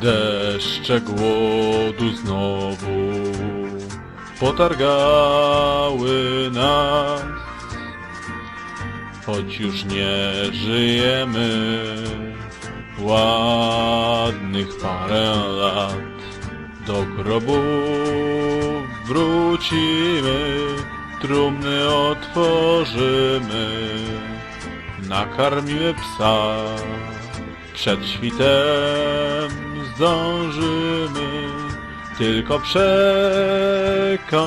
Deszcze głodu znowu potargały nas, choć już nie żyjemy ładnych parę lat. Do grobu wrócimy, trumny otworzymy, nakarmimy psa, przed świtem zdążymy, tylko przekąsimy,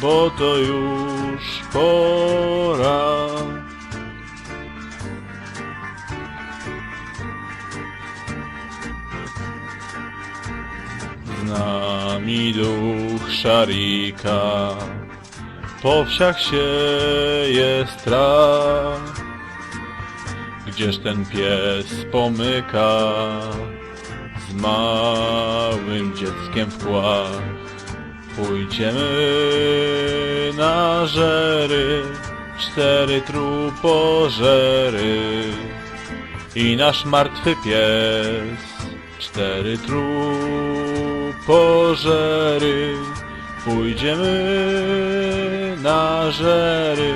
bo to już pora. Z nami duch szarika, po wsiach sieje strach. Gdzież ten pies pomyka z małym dzieckiem w kłach? Pójdziemy na żery, cztery trupożery i nasz martwy pies. Cztery trupożery, pójdziemy na żery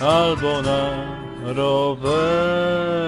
albo na Robert.